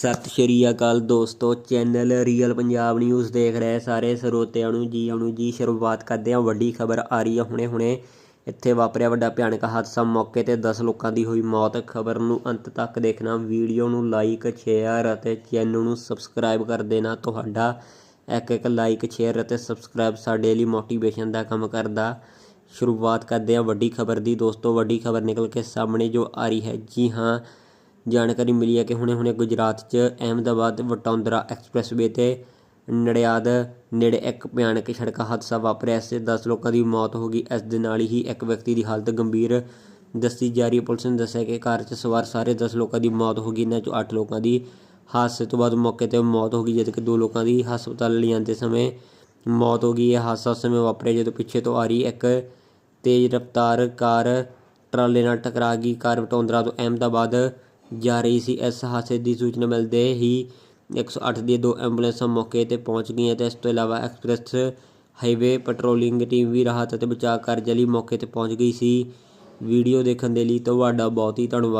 ਸਤਿ ਸ਼੍ਰੀ ਅਕਾਲ ਦੋਸਤੋ, channel real Punjab news ਦੇਖ ਰਹੇ ਸਾਰੇ ਸਰੋਤਿਆਂ ਨੂੰ ਜੀ ਆਇਆਂ ਜੀ ਸ਼ੁਰੂਆਤ ਕਰਦੇ ਹਾਂ। ਵੱਡੀ ਖਬਰ ਆ ਰਹੀ ਹੈ ਹੁਣੇ ਹੁਣੇ। ਇੱਥੇ ਵਾਪਰਿਆ ਵੱਡਾ ਭਿਆਨਕ ਹਾਦਸਾ ਮੌਕੇ ਤੇ 10 ਲੋਕਾਂ ਦੀ ਹੋਈ ਮੌਤ। ਖਬਰ ਨੂੰ ਅੰਤ ਤੱਕ ਦੇਖਣਾ, ਵੀਡੀਓ ਨੂੰ ਲਾਈਕ, ਸ਼ੇਅਰ ਅਤੇ ਚੈਨਲ ਨੂੰ ਸਬਸਕ੍ਰਾਈਬ ਕਰ ਦੇਣਾ। ਤੁਹਾਡਾ ਇੱਕ ਇੱਕ ਲਾਈਕ, ਸ਼ੇਅਰ ਅਤੇ ਸਬਸਕ੍ਰਾਈਬ ਸਾਡੇ ਲਈ ਮੋਟੀਵੇਸ਼ਨ ਦਾ ਕੰਮ ਕਰਦਾ। ਸ਼ੁਰੂਆਤ ਕਰਦੇ ਹਾਂ ਵੱਡੀ ਖਬਰ ਦੀ। ਦੋਸਤੋ, ਵੱਡੀ ਖਬਰ ਨਿਕਲ ਕੇ ਸਾਹਮਣੇ ਜੋ ਆ ਰਹੀ ਹੈ। ਜੀ ਹਾਂ ਜਾਣਕਾਰੀ ਮਿਲੀ ਹੈ ਕਿ ਹੁਣੇ-ਹੁਣੇ ਗੁਜਰਾਤ 'ਚ ਅਹਿਮਦਾਬਾਦ ਵਟੌਂਦਰਾ ਐਕਸਪ੍ਰੈਸਵੇ ਤੇ ਨੜਿਆਦ ਨੇੜੇ ਇੱਕ ਭਿਆਨਕ ਸੜਕ ਹਾਦਸਾ ਵਾਪਰਿਆ, ਇਸ 'ਚ 10 ਲੋਕਾਂ ਦੀ ਮੌਤ ਹੋ ਗਈ। ਇਸ ਦੇ ਨਾਲ ਹੀ ਇੱਕ ਵਿਅਕਤੀ ਦੀ ਹਾਲਤ ਗੰਭੀਰ ਦੱਸੀ ਜਾ ਰਹੀ ਹੈ। ਪੁਲਿਸ ਨੇ ਦੱਸਿਆ ਕਿ ਕਾਰ 'ਚ ਸਵਾਰ ਸਾਰੇ 10 ਲੋਕਾਂ ਦੀ ਮੌਤ ਹੋ ਗਈ। ਇਹਨਾਂ 'ਚੋਂ 8 ਲੋਕਾਂ ਦੀ ਹਾਦਸੇ ਤੋਂ ਬਾਅਦ ਮੌਕੇ ਤੇ ਮੌਤ ਹੋ ਗਈ, ਜਦਕਿ ਦੋ ਲੋਕਾਂ ਦੀ ਹਸਪਤਾਲ ਲਿਆਂਦੇ ਸਮੇਂ ਮੌਤ ਹੋ ਗਈ। ਇਹ ਹਾਦਸਾ ਉਸ ਸਮੇਂ ਵਾਪਰਿਆ ਜਦੋਂ ਪਿੱਛੇ ਤੋਂ ਆ ਰਹੀ ਇੱਕ ਤੇਜ਼ ਰਫ਼ਤਾਰ ਕਾਰ ਟਰਾਲੇ ਨਾਲ ਟਕਰਾ ਗਈ। ਕਾਰ ਵਟੋਂਦਰਾ ਤੋਂ ਅਹਿਮਦਾਬਾਦ ਜਾ ਰਹੀ ਸੀ। ਇਸ ਹਾਦਸੇ ਦੀ ਸੂਚਨਾ ਮਿਲਦੇ ਹੀ 108 ਦੀਆਂ ਦੋ ਐਂਬੂਲੈਂਸਾਂ ਮੌਕੇ ਤੇ ਪਹੁੰਚ ਗਈਆਂ ਤੇ ਇਸ ਤੋਂ ਇਲਾਵਾ ਐਕਸਪ੍ਰੈਸ, ਹਾਈਵੇ ਪੈਟਰੋਲਿੰਗ ਟੀਮ ਵੀ ਰਾਹਤ ਅਤੇ ਬਚਾਅ ਕਾਰਜ ਲਈ ਮੌਕੇ ਤੇ ਪਹੁੰਚ ਗਈ ਸੀ। ਵੀਡੀਓ ਦੇਖਣ ਦੇ ਲਈ ਤੁਹਾਡਾ ਬਹੁਤ ਹੀ ਧੰਨਵਾਦ।